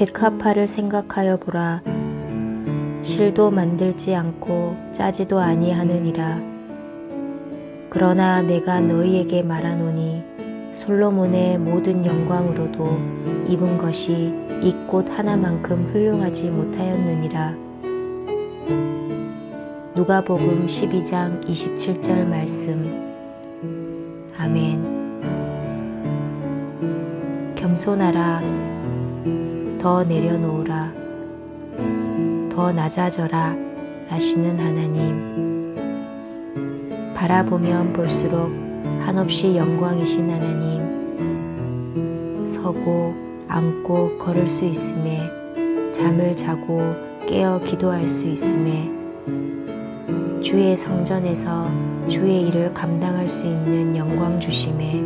백합화를 생각하여 보라. 실도 만들지 않고 짜지도 아니하느니라. 그러나 내가 너희에게 말하노니 솔로몬의 모든 영광으로도 입은 것이 이 꽃 하나만큼 훌륭하지 못하였느니라. 누가복음 12장 27절 말씀. 아멘. 겸손하라. 더 내려놓으라. 더 낮아져라. 라시는 하나님. 바라보면 볼수록 한없이 영광이신 하나님. 서고 앉고 걸을 수 있음에 잠을 자고 깨어 기도할 수 있음에 주의 성전에서 주의 일을 감당할 수 있는 영광 주심에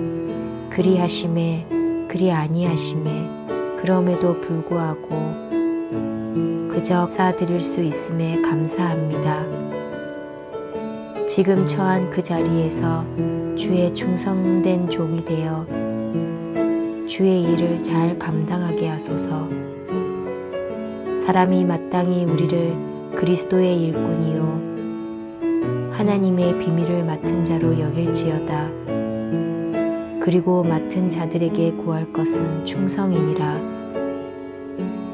그리하심에 그리 아니하심에 그럼에도 불구하고 그저 사드릴 수 있음에 감사합니다. 지금 처한 그 자리에서 주의 충성된 종이 되어 주의 일을 잘 감당하게 하소서. 사람이 마땅히 우리를 그리스도의 일꾼이요 하나님의 비밀을 맡은 자로 여길지어다. 그리고 맡은 자들에게 구할 것은 충성이니라.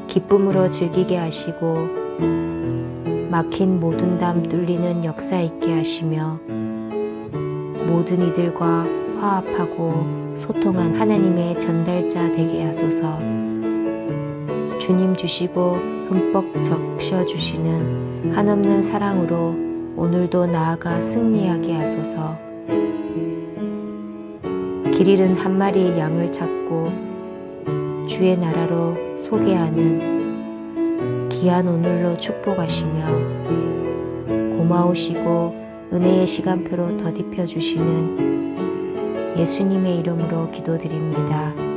기쁨으로 즐기게 하시고 막힌 모든 담 뚫리는 역사 있게 하시며 모든 이들과 화합하고 소통한 하나님의 전달자 되게 하소서. 주님 주시고 흠뻑 적셔 주시는 한없는 사랑으로 오늘도 나아가 승리하게 하소서. 길 잃은 한 마리의 양을 찾고 주의 나라로 소개하는 귀한 오늘로 축복하시며 고마우시고 은혜의 시간표로 더딥혀 주시는 예수님의 이름으로 기도드립니다.